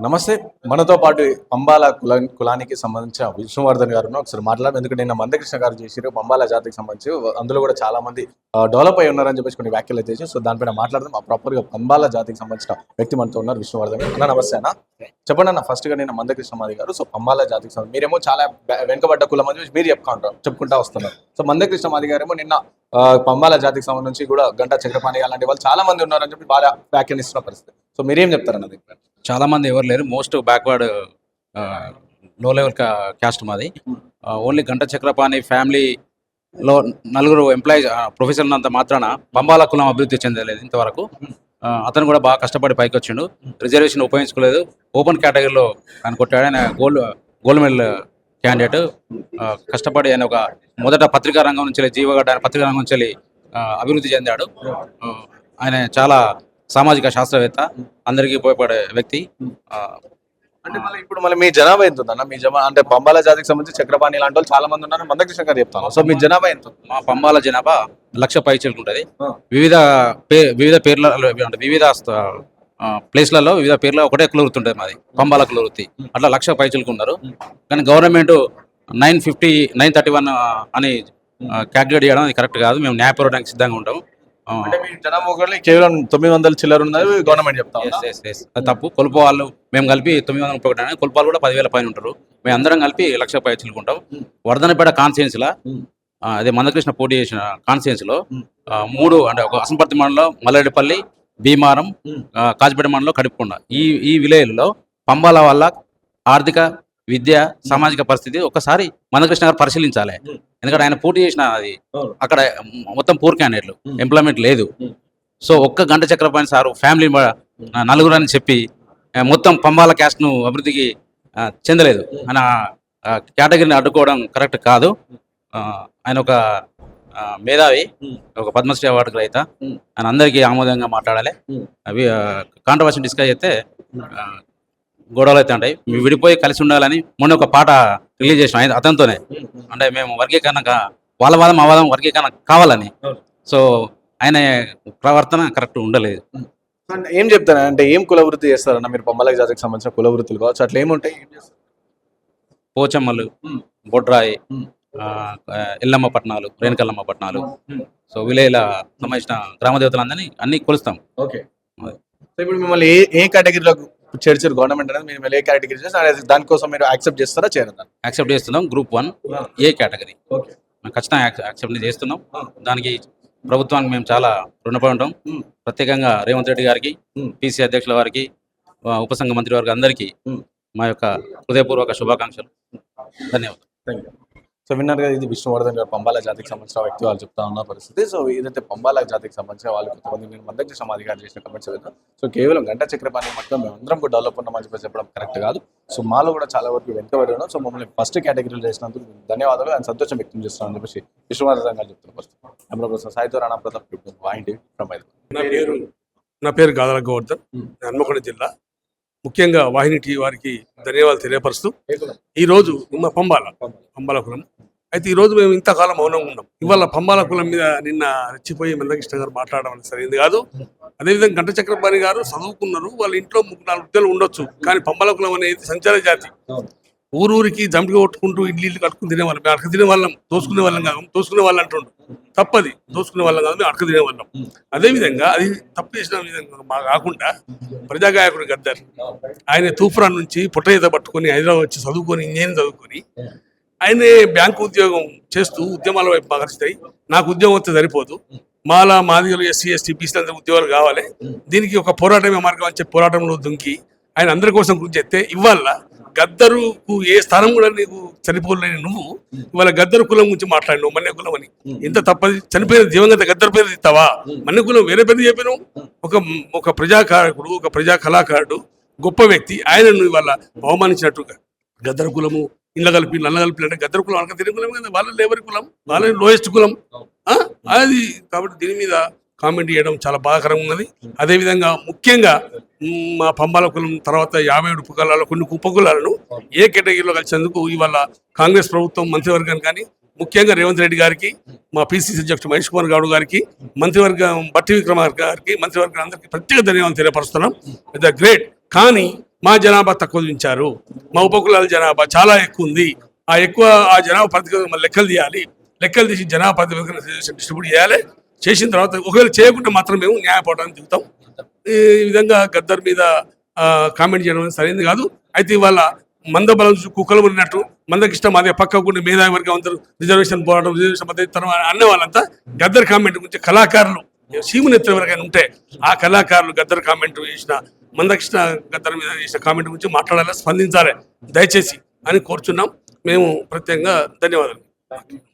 నమస్తే. మనతో పాటు పంబాల కుల కులానికి సంబంధించిన విష్ణువర్ధన్ గారు ఒకసారి మాట్లాడడం ఎందుకంటే నిన్న మందకృష్ణ గారు చేసిరు పంబాల జాతికి సంబంధించి. అందులో కూడా చాలా మంది డెవలప్ అయి ఉన్నారని చెప్పేసి కొన్ని వ్యాఖ్యలు అయితే చేసి సో దానిపైన మాట్లాడదాం. ఆ ప్రాపర్గా పంబాల జాతికి సంబంధించిన వ్యక్తి మనతో ఉన్నారు విష్ణువర్ధన్ అన్న నమస్తే అన్న. చెప్పండి అన్న ఫస్ట్గా నిన్న మందకృష్ణ మాది గారు. సో పంబాల జాతికి సంబంధించి మీరేమో చాలా వెనుకబడ్డ కులం అని మీరు చెప్పుకుంటారు చెప్పుకుంటా వస్తున్నారు. సో మందకృష్ణ మాది గారేమో నిన్న పంబాల జాతికి సంబంధించి కూడా గంటా చక్రపాణి అలాంటి వాళ్ళు చాలా మంది ఉన్నారని చెప్పి బాగా వ్యాఖ్యానిస్తున్న పరిస్థితి. సో మీరేం చెప్తారన్న దీని చాలా మంది ఎవరు లేరు. మోస్ట్ బ్యాక్వర్డ్లో లెవెల్ క్యాస్ట్ మాది. ఓన్లీ గంట చక్రపాణి ఫ్యామిలీలో నలుగురు ఎంప్లాయీస్ ప్రొఫెసర్ అంత మాత్రాన బంబాల కులం అభివృద్ధి చెందలేదు ఇంతవరకు. అతను కూడా బాగా కష్టపడి పైకి వచ్చిండు. రిజర్వేషన్ ఉపయోగించుకోలేదు. ఓపెన్ కేటగిరీలో ఆయన కొట్టాడు. ఆయన గోల్డ్ గోల్డ్ మెడల్ క్యాండిడేట్ కష్టపడి ఆయన ఒక మొదట పత్రికా రంగం నుంచి వెళ్ళి, జీవగడ్డ ఆయన పత్రికా రంగం నుంచి వెళ్ళి, అభివృద్ధి చెందాడు. ఆయన చాలా సామాజిక శాస్త్రవేత్త అందరికీ ఉపయోగపడే వ్యక్తి అంటే మళ్ళీ ఇప్పుడు మళ్ళీ మీ జనాభా ఎంత ఉందన్న? మీ జమా అంటే పంబాల జాతికి సంబంధించి చక్రపాణి లాంటి వాళ్ళు చాలా మంది ఉన్నారు. మందకృష్ణ గారు చెప్తాను. సో మీ జనాభా ఎంత? మా పంబాల జనాభా లక్ష పై ఉంటుంది. వివిధ పే వివిధ పేర్ల వివిధ ప్లేస్లలో వివిధ పేర్ల ఒకటే కుల వృత్తి ఉంటుంది మాది. పంబాల కుల వృత్తి అట్లా లక్ష పై ఉన్నారు. కానీ government nine fifty nine thirty one అని క్యాల్కులేట్ చేయడం అది కరెక్ట్ కాదు. మేము న్యాయపూర్వడానికి సిద్ధంగా ఉంటాం. ఆ, అంటే మీ జనాభా ఒకటి కేవలం తొమ్మిది వందల చిల్లర ఉన్నది గవర్నమెంట్ చెప్తాం తప్పు. కొలుపు వాళ్ళు మేము కలిపి తొమ్మిది వందల ముప్పై ఒకటి కొలుపు వాళ్ళు కూడా పదివేల పైన ఉంటారు. మేము అందరం కలిపి లక్ష పై చిలుకుంటాం వర్ధనపేట కాన్స్టిట్యున్సీలా అదే మందకృష్ణ పోటీ చేసిన కాన్స్టిట్యున్సీలో ఆ, మూడు అంటే ఒక అసంపర్తి మండలంలో మల్లెడిపల్లి భీమారం కాజిపేట మండలంలో కడుపుకొండ. ఈ ఈ విలేజ్లో పంబాల వల్ల ఆర్థిక విద్య సామాజిక పరిస్థితి ఒకసారి మందకృష్ణ గారు పరిశీలించాలి. ఎందుకంటే ఆయన పోటీ చేసిన అది. అక్కడ మొత్తం పూర్ క్యాండిడేట్లు. ఎంప్లాయ్మెంట్ లేదు. సో ఒక్క గంట చక్రపాణి సారు ఫ్యామిలీ నలుగురు అని చెప్పి మొత్తం పంబాల క్యాస్ట్ను అభివృద్ధికి చెందలేదు. ఆయన కేటగిరీని అడ్డుకోవడం కరెక్ట్ కాదు. ఆయన ఒక మేధావి ఒక పద్మశ్రీ అవార్డు గ్రహీత. ఆయన అందరికీ ఆమోదంగా మాట్లాడాలి. అవి కాంట్రవర్షన్ డిస్కస్ చేస్తే గొడవలు అయితే ఉంటాయి మేము. విడిపోయి కలిసి ఉండాలని మొన్న ఒక పాట రిలీజ్ చేసాం ఆయన అతనితోనే. అంటే మేము వర్గీకరణ వాళ్ళ వాదం మా వాదం వర్గీకరణ కావాలని. సో ఆయన ప్రవర్తన కరెక్ట్ ఉండలేదు. అంటే ఏం చెప్తారు? అంటే ఏం కుల వృత్తి చేస్తారన్న మీరు పంబాల జాతికి సంబంధించిన కుల వృత్తులు కావచ్చు అట్లా ఏముంటాయి? పోచమ్మలు మ్మ్. బొడ్రాయి ఎల్లమ్మ పట్నాలు రేణుకల్లమ్మ పట్నాలు. సో విలేల సంబంధించిన గ్రామ దేవతలందరినీ అన్ని కొలుస్తాం. ఓకే. సో ఇప్పుడు మిమ్మల్ని ఏ ఏ కేటగిరీలో చేర్చారు గవర్నమెంట్ అనేది మీరు ఏ కేటగిరీ చేస్తారు దానికోసం మీరు యాక్సెప్ట్ చేస్తారా చేయరా యాక్సెప్ట్ చేస్తున్నాం group one A category okay. మేము ఖచ్చితంగా యాక్- యాక్సెప్ట్ చేస్తున్నాం. దానికి ప్రభుత్వానికి మేము చాలా రుణపడి ఉంటాం. ప్రత్యేకంగా రేవంత్ రెడ్డి గారికి. పిసి అధ్యక్షుల వారికి ఉపసంఘ మంత్రి వారికి అందరికీ. మా యొక్క హృదయపూర్వక శుభాకాంక్షలు. ధన్యవాదాలు. థ్యాంక్ యూ సో విన్నారు కదా ఇది విష్ణువర్ధన్ గారు పంబాల జాతికి సంబంధించిన వ్యక్తి వాళ్ళు చెప్తా ఉన్న పరిస్థితి. సో ఏదైతే పంబాల జాతికి సంబంధించిన వాళ్ళు కొంతమంది నేను మందకి సమాధి గారు చేసిన కమెంట్స్ సో కేవలం గంట చక్రపాణి మొత్తం మేము అందరం కూడా డెవలప్ ఉన్నామని చెప్పి చెప్పడం కరెక్ట్ కాదు. సో మాలో కూడా చాలా వరకు వెనుకబడి ఉన్నాం. సో మమ్మల్ని ఫస్ట్ కేటగిరీలో చేసినందుకు ధన్యవాదాలు అండ్ సంతోషం వ్యక్తం చేస్తున్నామని చెప్పేసి విష్ణువర్ధన్ గారు చెప్తున్న పరిస్థితి. కోసం సాయితో రాణా ప్రతాప్ వాయింటి ఫ్రమ్ నా పేరు నా పేరు గాదల గోవర్ధన్ హన్మకొండ జిల్లా ముఖ్యంగా వాహిని టీ వారికి ధన్యవాదాలు తెలియపరుస్తూ ఈ రోజు మా పంబాల పంబాల. కులం. అయితే ఈ రోజు మేము ఇంతకాలం మౌనంగా ఉన్నాం. ఇవాళ పంబాల కులం మీద నిన్న రెచ్చిపోయి మందకృష్ణ గారు మాట్లాడడం సరైనది కాదు. అదేవిధంగా గంట చక్రపాణి గారు చదువుకున్నారు. వాళ్ళ ఇంట్లో ముగ్గురు నాలుగు ఉద్యోగాలు ఉండొచ్చు. కానీ పంబాల కులం అనేది సంచార జాతి. ఊరూరికి జంపిగా కొట్టుకుంటూ ఇడ్లీ ఇల్లు కట్టుకుని తినేవాళ్ళం. మేము అడక తినే వాళ్ళం దోసుకునే వాళ్ళం కాదు. దోసుకునే వాళ్ళం అంటుండు. తప్పది. దోసుకునే వాళ్ళం కాదు. మేము అడక తినే వాళ్ళం అదేవిధంగా అది తప్పు చేసిన విధంగా మా కాకుండా ప్రజాగాయకుడు గద్దర్ ఆయన తూఫాన్ నుంచి పుట్టయ్యత పట్టుకొని హైదరాబాద్ వచ్చి చదువుకొని ఇంజనీరింగ్ చదువుకొని ఆయనే బ్యాంకు ఉద్యోగం చేస్తూ ఉద్యమాల వైపు మగరిస్తాయి నాకు ఉద్యోగం వస్తే సరిపోదు. మాలా మాదిగలు ఎస్సీ ఎస్టీ బీసీలందరూ ఉద్యోగాలు కావాలి. దీనికి ఒక పోరాటమే మార్గం అని చెప్పి పోరాటంలో దుంకి ఆయన అందరి కోసం కృషి చేస్తే ఇవాళ గద్దరుకు ఏ స్థానం కూడా నీకు చనిపోలేని నువ్వు ఇవాళ గద్దరు కులం గురించి మాట్లాడినావు మన్య కులం అని. ఇంత తప్పది చనిపోయిన జీవంగత గద్దరు పేరు ఇస్తావా? మన్య కులం వేరే పేరు చెప్పినావు? ఒక ఒక ప్రజాకారకుడు ఒక ప్రజా కళాకారుడు గొప్ప వ్యక్తి ఆయనను ఇవాళ అవమానించినట్టుగా. గద్దర కులము ఇళ్ళ కలిపి నల్ల కలిపి అంటే గద్దర కులం అనక తిరిగి కులం కదా వాళ్ళ లేబర్ కులం? వాళ్ళ లోయెస్ట్ కులం. ఆ? అది కాబట్టి దీని మీద కామెంట్ చేయడం చాలా బాధాకరంగా ఉన్నది. అదేవిధంగా ముఖ్యంగా మా పంబాల కులం తర్వాత యాభై ఏడు ఉపకులాలు కొన్ని ఉపకులాలను ఏ కేటగిరీలో కలిసేందుకు ఇవాళ కాంగ్రెస్ ప్రభుత్వం మంత్రివర్గాన్ని కానీ ముఖ్యంగా రేవంత్ రెడ్డి గారికి మా పిసిసి అధ్యక్షుడు మహేష్ కుమార్ గౌడ్ గారికి మంత్రివర్గం బట్టి విక్రమార్ గారికి మంత్రివర్గం అందరికీ ప్రత్యేక ధన్యవాదాలు తెలియపరుస్తున్నాం. ద గ్రేట్ కానీ మా జనాభా తక్కువ ఉంచారు మా ఉపకులాల జనాభా చాలా ఎక్కువ ఉంది. ఆ ఎక్కువ ఆ జనాభా ప్రాతిపదికన మళ్ళీ లెక్కలు తీయాలి. లెక్కలు తీసి జనాభా ప్రాతిపదికన డిస్ట్రిబ్యూట్ చేయాలి. చేసిన తర్వాత ఒకవేళ చేయకుండా మాత్రం మేము న్యాయపోవడానికి దిగుతాం. ఈ విధంగా గద్దర్ మీద కామెంట్ చేయడం సరైనది కాదు. అయితే ఇవాళ మంద బలం చూసి కుక్కలు ఉన్నట్టు మందకి ఇష్టం అదే పక్కకుండా మేధావి వర్గం అందరూ రిజర్వేషన్ పోరాటం రిజర్వేషన్ మద్దతు అన్న వాళ్ళంతా గద్దర్ కామెంట్ గురించి కళాకారులు సీమునెత్తుల ఎవరికైనా ఉంటే ఆ కళాకారులు గద్దర్ కామెంట్ చేసిన మందకృష్ణ గద్దర్ మీద చేసిన కామెంట్ గురించి మాట్లాడాలి స్పందించాలి దయచేసి అని కోరుచున్నాం. మేము ప్రత్యేకంగా ధన్యవాదాలు.